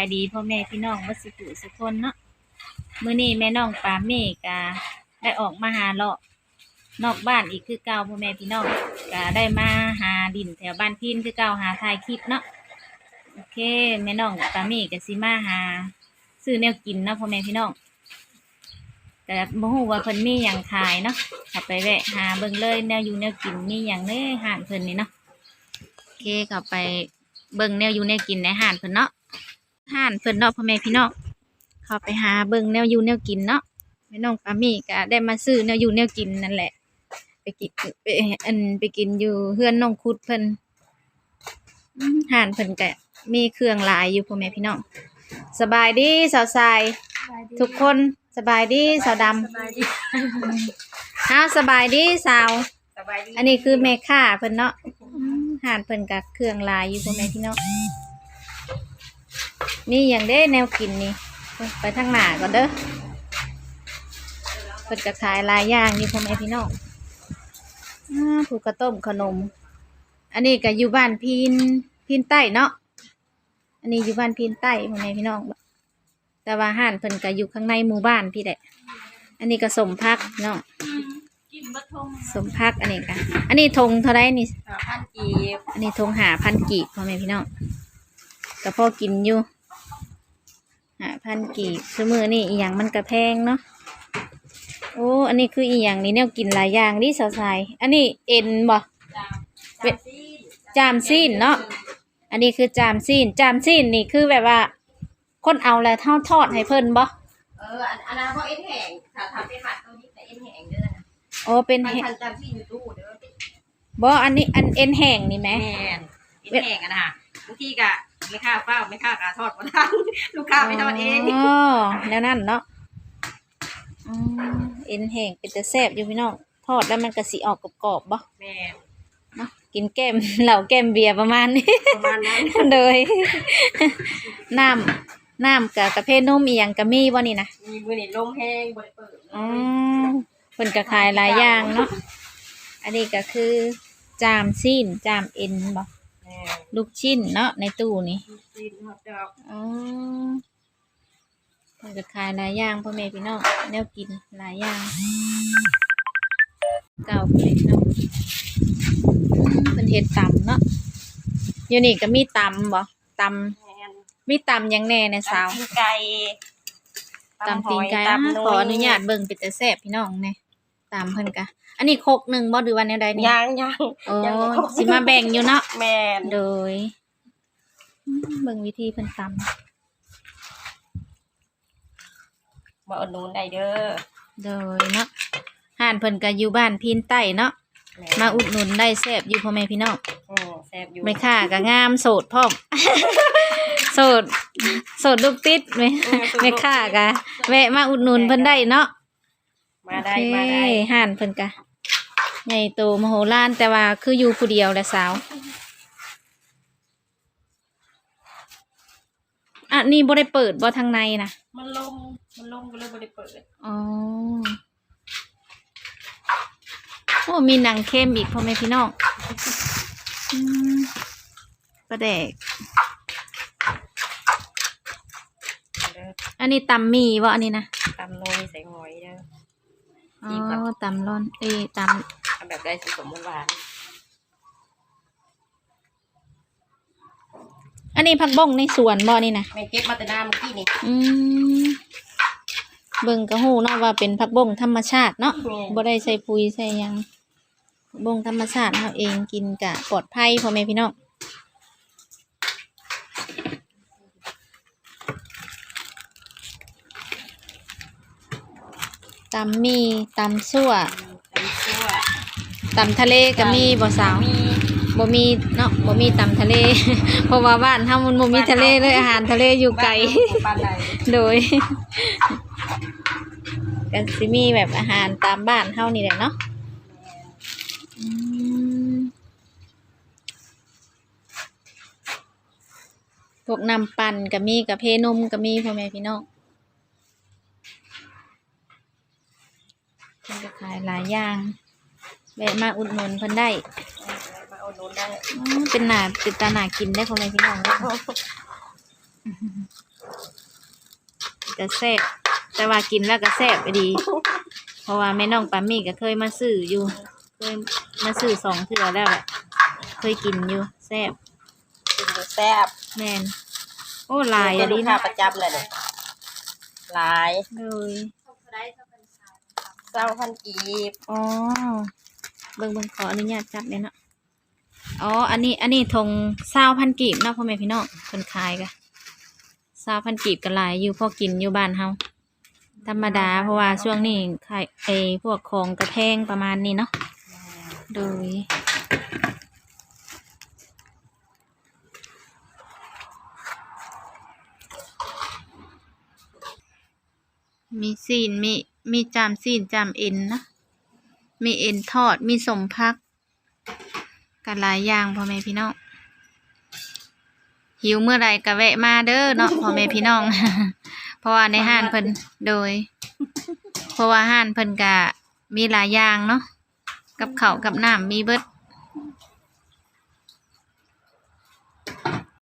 ายดีพ่อแม่พี่น้องวัสุขุสุคนเนาะมื้อนี้แม่น้องปาเมกาได้ออกมาหาเลาะนอกบ้านอีกคือเก่าพ่อแม่พี่น้องก็ได้มาหาดินแถวบ้านพินคือเก่าหาถ่ายคลิปเนาะโอเคแม่น้องปาเมก็สิมาหาซื้อแนวกินเนาะพ่อแม่พี่น้องแต่บ่ฮู้ว่าเพิ่นมีหยังขายเนาะถ้าไปแวะหาเบิ่งเลยแนวอยู่แนวกินมีหยังเด้ห้างเพิ่นนี่เนาะโอเคก็ไปเบิ่งแนวอยู่แนวกินในห้างเพิ่นเนาะ ห่านเพิ่นเนาะพ่อแม่พี่น้องเขาไปหาเบิ่งแนวอยู่แนวกินเนาะแม่น้องปามี่ก็ได้มาซื้อแนวอยู่แนวกินนั่นแหละ ไปกินไปอันไปกินอยู่เฮือนน้องคุดเพิ่นอืมห่านเพิ่นก็มีเครื่องหลายอยู่พ่อแม่พี่น้องสบายดีสาวทรายทุกคนสบายดีสาวดสบายดีำฮาวสบายดีสาวสบายดีอันนี้คือแม่ค้าเพิ่นเนาะอืมห่านเพิ่นกับเครื่องหลายอยู่พ่อแม่พี่น้อง มีอย่างได้แนวกินนี่ ไปทางหน้าก่อนเด้อเพิ่นก็ขายหลายอย่างนี่พ่อแม่พี่น้องอ่าผูกกระต้มขนม อันนี้ก็อยู่บ้านพีนพีนใต้เนาะ อันนี้อยู่บ้านพีนใต้พ่อแม่พี่น้อง แต่ว่าห้านเพิ่นก็อยู่ข้างในหมู่บ้านพี่แหละ อันนี้ก็สมพักเนาะกินบะทงสมพักอันนี้กันอันนี้ธงเท่าไรนี่หาพันกีบอันนี้ธงหาพันกีบพ่อแม่พี่น้องก็พ่อกินอยู่ หาพันกีบคือมือนี่อีหยังมันกระแพงเนาะโอ้อันนี้คืออีหยังนี่เนี่ยกินหลายอย่างนี่สาวสายอันนี้เอ็นบ่จามเว้ยจามซีนเนาะอันนี้คือจามซีนจามซีนนี่คือแบบว่า คนเอาแล้วเท่าทอดให้เพิ่นบ่เอออันอันนั้นพวกเอ็นแห้งถ้าทำเป็นหมัดตัวนี้แต่เอ็นแห้งเด้อนะโอ้เป็นมันแหพันจำที่อยู่ตู้เด้อบ่อันนี้อันเอ็นแห้งนี่ไหมแม่นเอ็นแห้งอะนะบางทีกะ ไม่ค่าเฝ้าไม่ค่ากะทอดบ่ทันลูกค้าไม่ทอดเองอ๋อแล้วนั่นเนาะอืมเอ็นแห้งเป็นแต่แซ่บอยู่พี่น้องทอดแล้วมันกระสีออกกรอบๆบ่แม่นเนาะกินแก้มเหล่าแก้มเบียร์ประมาณนี้ ประมาณนั้นเลยน้ำน้ำกับกระเพาะนมอีหยังกะมีบ่นี่นะมีมือนี่ลมแห้งบ่ได้เปิดอ๋อเพิ่นก็ขายหลายอย่างเนาะอันนี้ก็คือจามซีนจามเอ็นบ่แม่น ลูกชิ้นเนาะในตู้นี้กินฮอตดอกอ๋อเพิ่นก็ขายหลายอย่างพ่อแม่พี่น้องแนวกินหลายอย่าง เก่าไปเลยเนาะอืมเพิ่นเฮ็ดตำเนาะอยู่นี่ก็มีตำบ่ตำแม่นมีตำหยังแน่ในสาวตำตีนไก่ตำตีนไก่ตำหอะยตำขออนุญาตเบิ่งเป็นแต่แซ่บพี่น้องเนี่ย ตำเพิ่นกะ อันนี้โคกหนึ่งบ่หรือวันแนวใดนี่ย่างย่างโอ้ยังบ่ครบสิมาแบ่งอยู่เนาะแม่นโดยอืมเบิ่งวิธีเพิ่นตมาอุดหนุนได้เด้อำโดยเนาะห่านเพิ่นก็อยู่บ้านพีนใต้เนาะแม่มาอุดหนุนได้แซ่บอยู่พ่อแม่พี่น้อง อืมแซ่บอยู่ไม่ค่าก็งามโสดพร้อม โสดโสดลูกติดไหมไม่ค่าก็แวะมาอุดหนุนเพิ่นได้เนาะ มาได้โอเคมาได้ห่านเพิ่นกะใหญ่โตมโหฬารแต่ว่าคืออยู่ผู้เดียวแหละสาวอะนี่บ่ได้เปิดบ่ทางในนะมันลมมันลมก็เลยบ่ได้เปิดอ๋อโอ้มีหนังเข้มอีกพ่อแม่พี่น้องอืมประแดกเด้ออันนี้ตำหมีบ่อันนี้นะตำโนยใส่หอยเด้อ อ๋ดีกว่าอตำร้อน เอ้ยตทำแบบได้สีสมหวานำอันนี้ผักบ้งในสวนบ่นี่นะแม่เก็บมาแต่หน้าเมื่อกี้นี่อืมเบิ่งกระหูเนาะว่าเป็นผักบงธรรมชาติเนาะบ่ได้ใส่ปุ๋ยใส่หยังผักบงธรรมชาติเราเองกินกะปลอดภัยพ่อแม่พี่น้อง ตำมีตำซั่วตำซั่วตำทะเลก็มีบ่สาวมีบ่มีเนาะบ่มีตำทะเล เพราะว่าบ้านเฮามันบ่มีทะเลเลยอาหารทะเลอยู่ไกลบ้านไหนโดยกันสิมีแบบอาหารตามบ้านเฮานี่แหละเนาะอืมพวกน้ำปั่นก็มีกับเพนมก็มีพ่อแม่พี่น้อง เพิ่นก็ขายหลายอย่างแวะมาอุดหนุนเพิ่นได้มาอุดหนุนได้อืมเป็นหนาเป็นตาหนากินได้พ่อแม่พี่น้องเนาะก็แซ่บแต่ว่ากินแล้วก็แซ่บไปดี เพราะว่าแม่น้องปามี่ก็เคยมาซื้ออยู่ เคยมาซื้อสองเทื่อแล้วแหละเคยกินอยู่แซ่บกินดูแซ่บแม่นโอ้หลายเป็อะนลูดีกค้านะประจำเลยเนี่ยหลาย เลย เจ้าพันกีบอ๋อเบิ่งเบิ่งขออนุญาตจับเนี่ยเนาะอ๋อ อันนี้ อันนี้ทงซาวพันกีบเนาะพ่อแม่พี่น้องคนขายกะซาวพันกีบก็หลายอยู่พอกินอยู่บ้านเฮาธรรมดาเพราะว่าช่วงนี้ขายไอพวกของกระแพงประมาณนี้เนาะโดยมีซีนมี มีจามซีนจามเอ็นนะ มีเอ็นทอด มีสมพัก กันหลายอย่างพ่อแม่พี่น้อง หิวเมื่อไรก็แวะมาเด้อเนาะพ่อแม่พี่น้อง เพราะว่าในห้านเพิ่นโดย เพราะว่าห้านเพิ่นก็มีหลายอย่างเนาะ กับเขาวกับน้ำมีเบิด